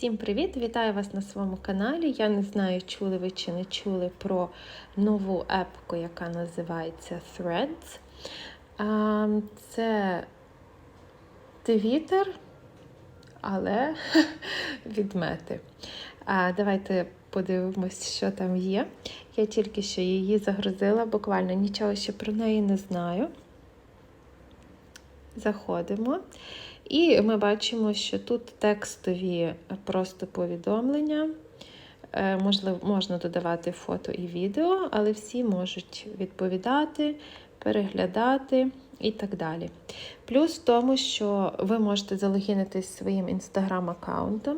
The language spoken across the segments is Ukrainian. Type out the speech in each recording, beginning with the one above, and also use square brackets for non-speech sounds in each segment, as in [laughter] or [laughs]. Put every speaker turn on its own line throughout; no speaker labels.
Всім привіт! Вітаю вас на своєму каналі. Я не знаю, чули ви чи не чули про нову епку, яка називається Threads. Це Twitter, але [laughs] від мети. Давайте подивимось, що там є. Я тільки що її загрузила, буквально нічого ще про неї не знаю. Заходимо. І ми бачимо, що тут текстові просто повідомлення. Е, Можливо, можна додавати фото і відео, але всі можуть відповідати, переглядати і так далі. Плюс в тому, що ви можете залогінитись своїм інстаграм-аккаунтом,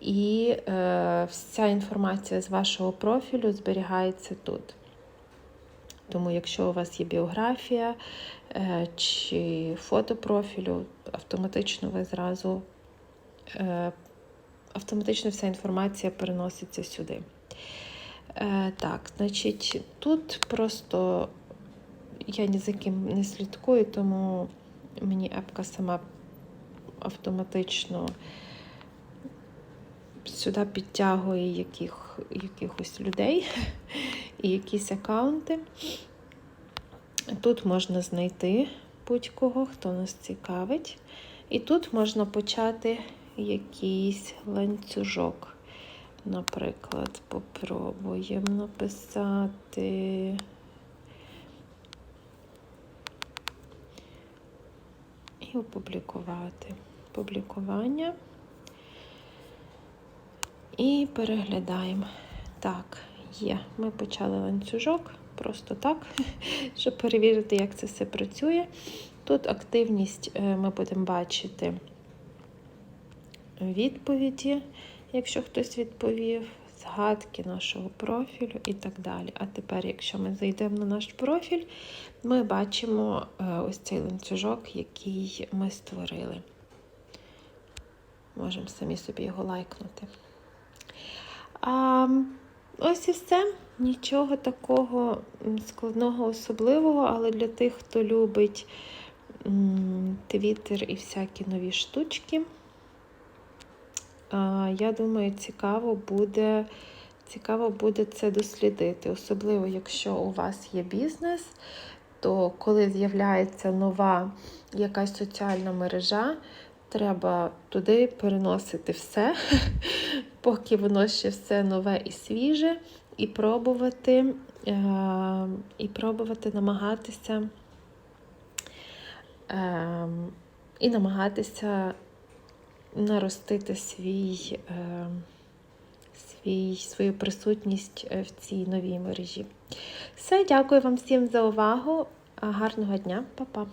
і е, вся інформація з вашого профілю зберігається тут. Тому, якщо у вас є біографія е, чи фото профілю, автоматично ви зразу е, автоматично вся інформація переноситься сюди. Е, Так, значить, тут просто я ні за ким не слідкую, тому мені епка сама автоматично сюди підтягує яких, якихось людей і якісь аккаунти. Тут можна знайти будь-кого, хто нас цікавить. І тут можна почати якийсь ланцюжок. Наприклад, попробуємо написати. І опублікувати. Публікування. І переглядаємо. Так, є. Ми почали ланцюжок, просто так, [laughs] щоб перевірити, як це все працює. Тут активність ми будемо бачити відповіді, якщо хтось відповів, згадки нашого профілю і так далі. А тепер, якщо ми зайдемо на наш профіль, ми бачимо ось цей ланцюжок, який ми створили. Можемо самі собі його лайкнути. А, Ось і все. Нічого такого складного, особливого, але для тих, хто любить Твіттер і всякі нові штучки, я думаю, цікаво буде, цікаво буде це дослідити. Особливо, якщо у вас є бізнес, то коли з'являється нова якась соціальна мережа, треба туди переносити все, [laughs] поки воно ще все нове і свіже, і пробувати, е, і пробувати намагатися е, і намагатися наростити свій, е, свій, свою присутність в цій новій мережі. Все, дякую вам всім за увагу. Гарного дня, Па-па!